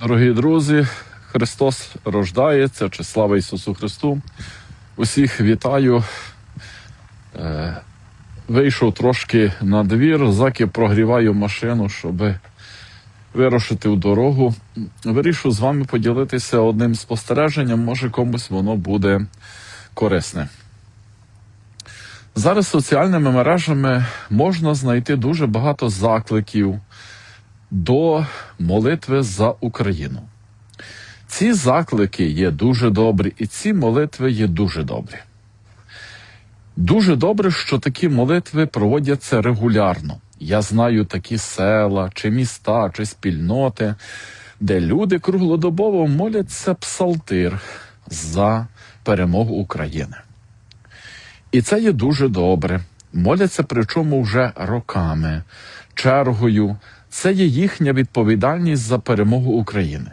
Дорогі друзі, Христос рождається, чи слава Ісусу Христу. Усіх вітаю. Е, Вийшов трошки на двір, заки прогріваю машину, щоб вирушити в дорогу. Вирішив з вами поділитися одним спостереженням, може комусь воно буде корисне. Зараз соціальними мережами можна знайти дуже багато закликів до молитви за Україну. Ці заклики є дуже добрі, і ці молитви є дуже добрі. Дуже добре, що такі молитви проводяться регулярно. Я знаю такі села, чи міста, чи спільноти, де люди круглодобово моляться псалтир за перемогу України. І це є дуже добре. Моляться причому вже роками, чергою. Це є їхня відповідальність за перемогу України.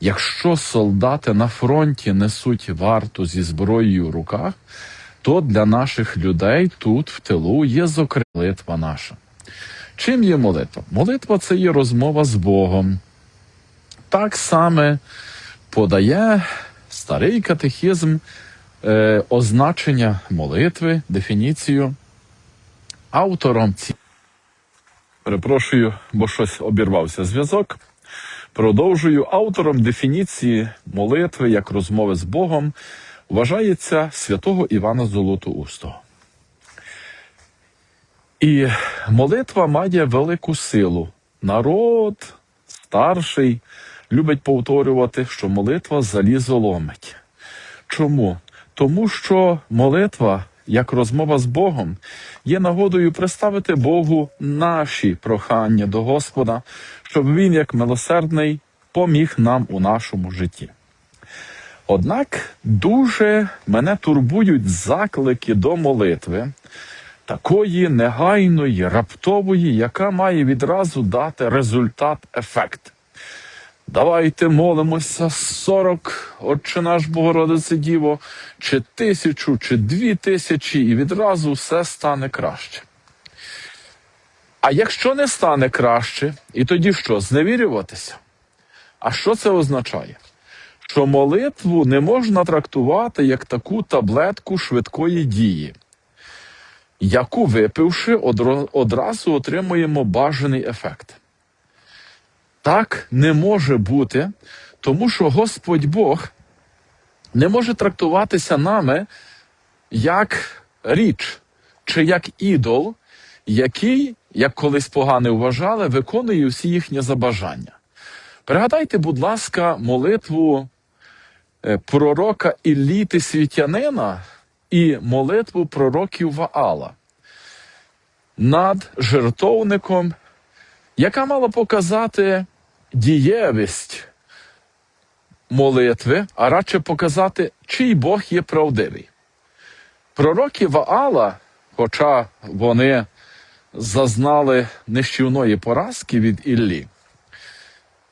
Якщо солдати на фронті несуть варту зі зброєю в руках, то для наших людей тут в тилу є зокрема молитва наша. Чим є молитва? Молитва це є розмова з Богом. Так саме подає старий катехізм е, означення молитви, дефініцію. Автором ці. Перепрошую, бо щось обірвався зв'язок. Продовжую автором дефініції молитви як розмови з Богом вважається святого Івана Золотоустого. І молитва має велику силу. Народ старший любить повторювати, що молитва залізо ломить. Чому? Тому що молитва, як розмова з Богом, є нагодою представити Богу наші прохання до Господа, щоб Він, як милосердний, поміг нам у нашому житті. Однак дуже мене турбують заклики до молитви, такої негайної, раптової, яка має відразу дати результат, ефект. Давайте молимося 40, Отче наш Богородице Діво, чи тисячу, чи дві тисячі, і відразу все стане краще. А якщо не стане краще, і тоді що? Зневірюватися? А що це означає? Що молитву не можна трактувати як таку таблетку швидкої дії, яку, випивши, одразу отримуємо бажаний ефект. Так не може бути, тому що Господь Бог не може трактуватися нами як річ чи як ідол, який, як колись погане вважали, виконує всі їхні забажання. Пригадайте, будь ласка, молитву е, пророка Ілліти Світянина і молитву пророків Ваала над жертовником, яка мала показати дієвість молитви, а радше показати, чий Бог є правдивий. Пророки Ваала, хоча вони зазнали нищівної поразки від Іллі,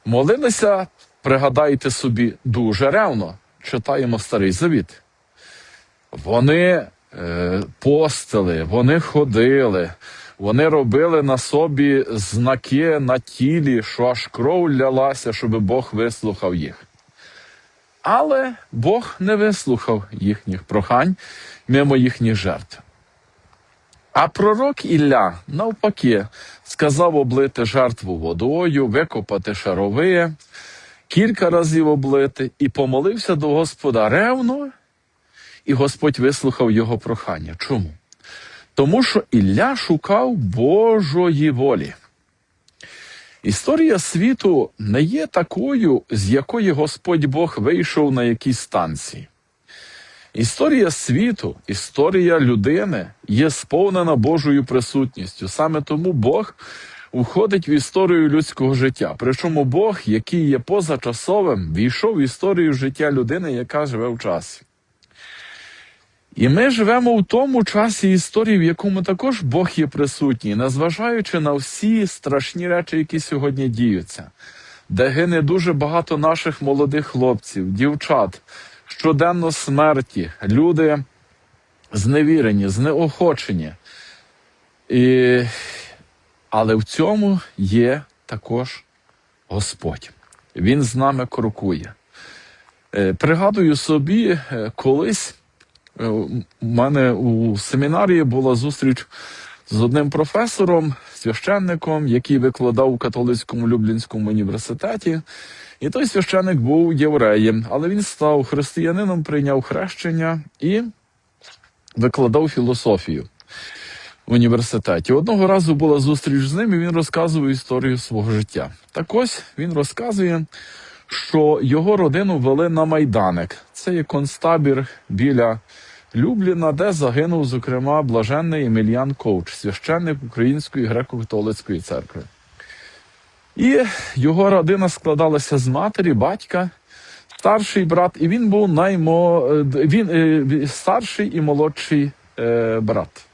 молилися, пригадайте собі, дуже ревно. Читаємо Старий Завіт. Вони е, постили, вони ходили, вони робили на собі знаки на тілі, що аж кров лялася, щоб Бог вислухав їх. Але Бог не вислухав їхніх прохань мимо їхніх жертв. А пророк Ілля, навпаки, сказав облити жертву водою, викопати шарови, кілька разів облити і помолився до Господа ревно, і Господь вислухав його прохання. Чому? Тому що Ілля шукав Божої волі. Історія світу не є такою, з якої Господь Бог вийшов на якійсь станції. Історія світу, історія людини є сповнена Божою присутністю. Саме тому Бог входить в історію людського життя. Причому Бог, який є позачасовим, війшов в історію життя людини, яка живе в часі. І ми живемо в тому часі історії, в якому також Бог є присутній, незважаючи на всі страшні речі, які сьогодні діються, де гине дуже багато наших молодих хлопців, дівчат, щоденно смерті, люди зневірені, знеохочені. І... Але в цьому є також Господь. Він з нами крокує. Е, Пригадую собі, е, колись у мене у семінарії була зустріч з одним професором, священником, який викладав у католицькому Люблінському університеті. І той священник був євреєм, але він став християнином, прийняв хрещення і викладав філософію в університеті. Одного разу була зустріч з ним, і він розказував історію свого життя. Так ось він розказує, що його родину вели на майданик. Це є концтабір біля Любліна, де загинув, зокрема, блаженний Емельян Ковч, священник Української греко-католицької церкви. І його родина складалася з матері, батька, старший брат, і він був наймо... е, він е, старший і молодший е, брат.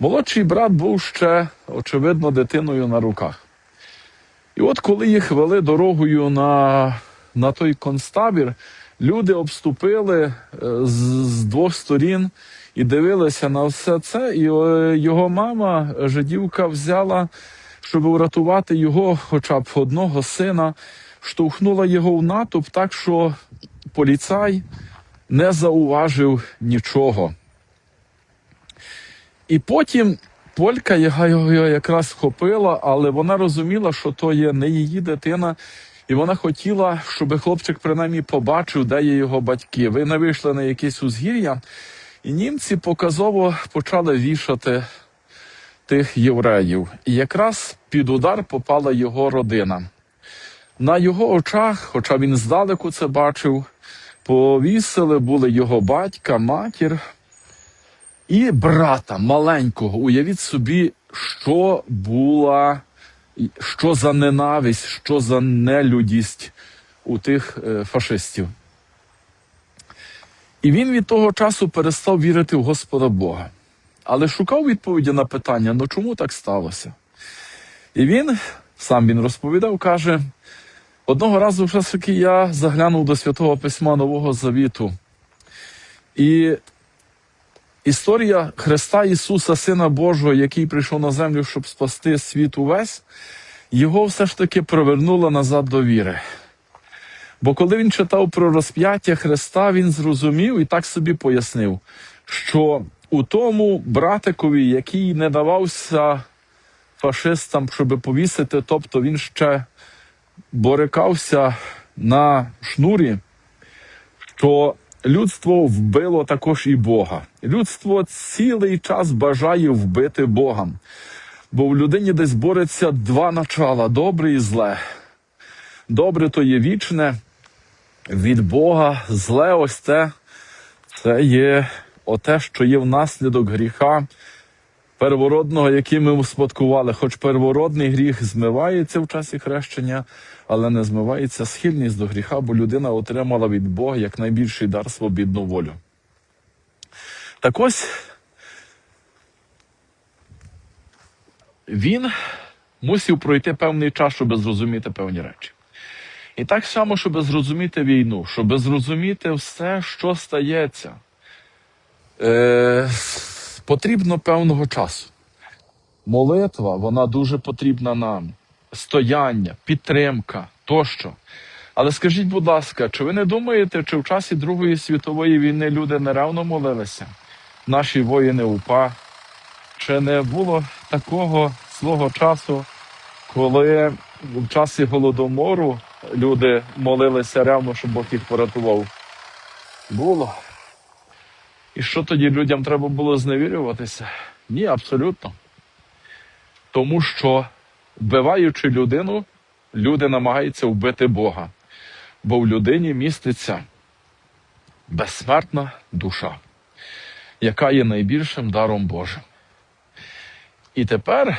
Молодший брат був ще, очевидно, дитиною на руках. І от коли їх вели дорогою на, на той концтабір, люди обступили е, з, двох сторін і дивилися на все це. І е, його мама, жидівка, взяла, щоб врятувати його, хоча б одного сина, штовхнула його в натовп так, що поліцай не зауважив нічого. І потім полька, його якраз вхопила, але вона розуміла, що то є не її дитина, і вона хотіла, щоб хлопчик принаймні побачив, де є його батьки. Вони вийшли на якесь узгір'я, і німці показово почали вішати тих євреїв. І якраз під удар попала його родина. На його очах, хоча він здалеку це бачив, повісили були його батька, матір, і брата маленького. Уявіть собі, що була, що за ненависть, що за нелюдість у тих е, фашистів. І він від того часу перестав вірити в Господа Бога. Але шукав відповіді на питання: ну чому так сталося? І він, сам він розповідав, каже: одного разу все ж таки я заглянув до святого письма Нового Завіту. І Історія Христа Ісуса, Сина Божого, який прийшов на землю, щоб спасти світ увесь, його все ж таки привернула назад до віри. Бо коли він читав про розп'яття Христа, він зрозумів і так собі пояснив, що у тому братикові, який не давався фашистам, щоб повісити, тобто він ще борикався на шнурі, що людство вбило також і Бога. Людство цілий час бажає вбити Бога. Бо в людині десь бореться два начала добре і зле. Добре то є вічне від Бога, зле ось це, це є оте, що є внаслідок гріха первородного, який ми успадкували. Хоч первородний гріх змивається в часі хрещення, але не змивається схильність до гріха, бо людина отримала від Бога як найбільший дар свобідну волю. Так ось він мусив пройти певний час, щоб зрозуміти певні речі. І так само, щоб зрозуміти війну, щоб зрозуміти все, що стається, е, потрібно певного часу. Молитва, вона дуже потрібна нам. Стояння, підтримка тощо. Але скажіть, будь ласка, чи ви не думаєте, чи в часі Другої світової війни люди неравно молилися? Наші воїни УПА? Чи не було такого свого часу, коли в часі голодомору люди молилися ревно, щоб Бог їх порятував? Було. І що тоді людям треба було зневірюватися? Ні, абсолютно. Тому що, вбиваючи людину, люди намагаються вбити Бога. Бо в людині міститься безсмертна душа, яка є найбільшим даром Божим. І тепер,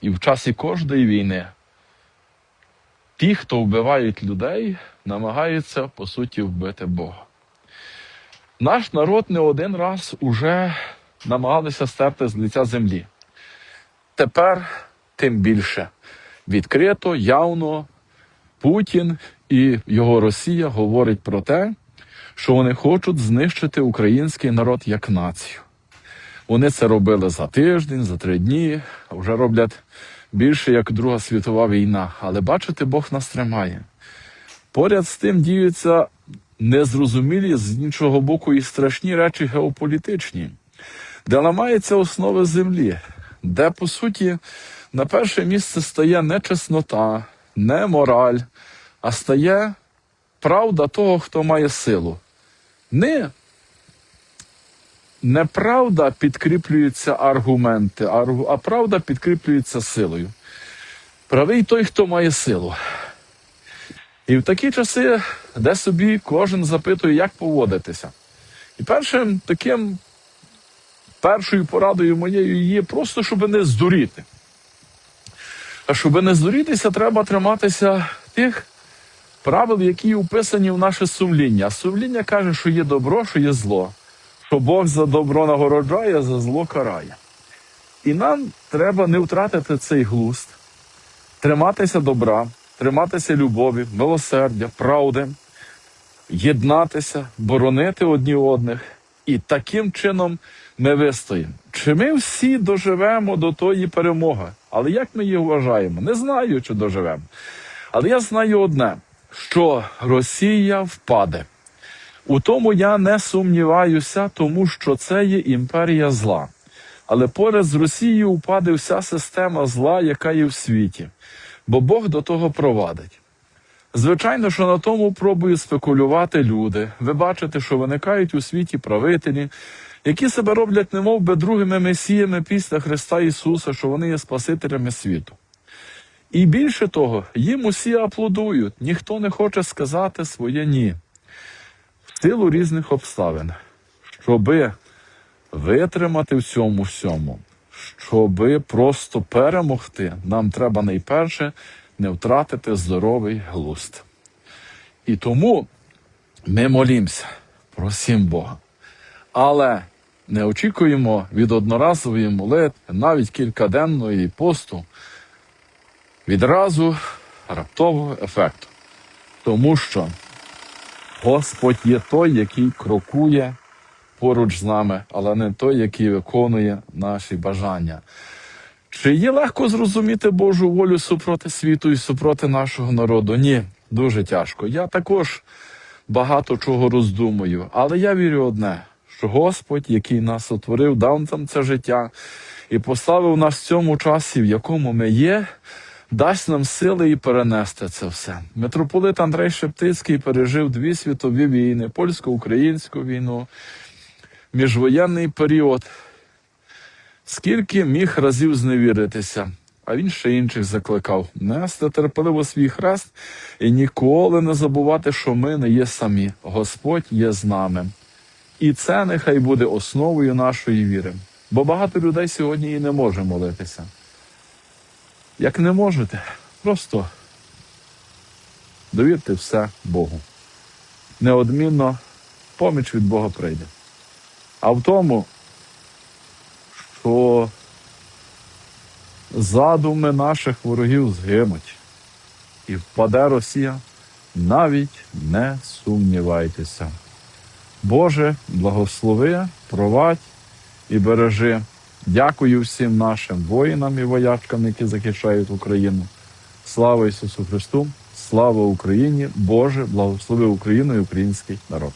і в часі кожної війни, ті, хто вбивають людей, намагаються по суті вбити Бога. Наш народ не один раз уже намагалися стерти з лиця землі. Тепер тим більше відкрито, явно Путін і його Росія говорять про те, що вони хочуть знищити український народ як націю. Вони це робили за тиждень, за три дні, вже роблять більше як Друга світова війна. Але бачите, Бог нас тримає. Поряд з тим діються незрозумілі з іншого боку і страшні речі геополітичні, де ламаються основи землі, де, по суті, на перше місце стає не чеснота, не мораль, а стає правда того, хто має силу. Не неправда підкріплюється аргументи, а правда підкріплюється силою. Правий той, хто має силу. І в такі часи, де собі кожен запитує, як поводитися. І першим таким, першою порадою моєю є просто, щоб не здуріти. А щоб не здурітися, треба триматися тих правил, які вписані в наше сумління. Сумління каже, що є добро, що є зло, що Бог за добро нагороджає, за зло карає. І нам треба не втратити цей глузд, триматися добра, триматися любові, милосердя, правди, єднатися, боронити одні одних. І таким чином ми вистоїмо. Чи ми всі доживемо до тої перемоги? Але як ми її вважаємо? Не знаю, чи доживемо. Але я знаю одне: що Росія впаде. У тому я не сумніваюся, тому що це є імперія зла. Але поряд з Росією впаде вся система зла, яка є в світі, бо Бог до того провадить. Звичайно, що на тому пробують спекулювати люди. Ви бачите, що виникають у світі правителі, які себе роблять немов би другими месіями після Христа Ісуса, що вони є Спасителями світу. І більше того, їм усі аплодують, ніхто не хоче сказати своє ні. В силу різних обставин, щоби витримати в цьому всьому, щоби просто перемогти, нам треба найперше не втратити здоровий глузд. І тому ми молімося, просимо Бога. Але не очікуємо від одноразової молитви, навіть кількаденної посту, відразу раптового ефекту. Тому що Господь є той, який крокує поруч з нами, але не той, який виконує наші бажання. Чи є легко зрозуміти Божу волю супроти світу і супроти нашого народу? Ні, дуже тяжко. Я також багато чого роздумую, але я вірю одне, що Господь, який нас сотворив, дав нам це життя і поставив нас в цьому часі, в якому ми є, дасть нам сили і перенести це все. Митрополит Андрей Шептицький пережив дві світові війни: польсько-українську війну, міжвоєнний період. Скільки міг разів зневіритися, а він ще інших закликав нести терпеливо свій хрест і ніколи не забувати, що ми не є самі. Господь є з нами. І це нехай буде основою нашої віри. Бо багато людей сьогодні і не може молитися. Як не можете, просто довірте все Богу. Неодмінно поміч від Бога прийде. А в тому, що задуми наших ворогів згинуть і впаде Росія, навіть не сумнівайтеся. Боже, благослови, провадь і бережи. Дякую всім нашим воїнам і воячкам, які захищають Україну. Слава Ісусу Христу! Слава Україні! Боже, благослови Україну і український народ!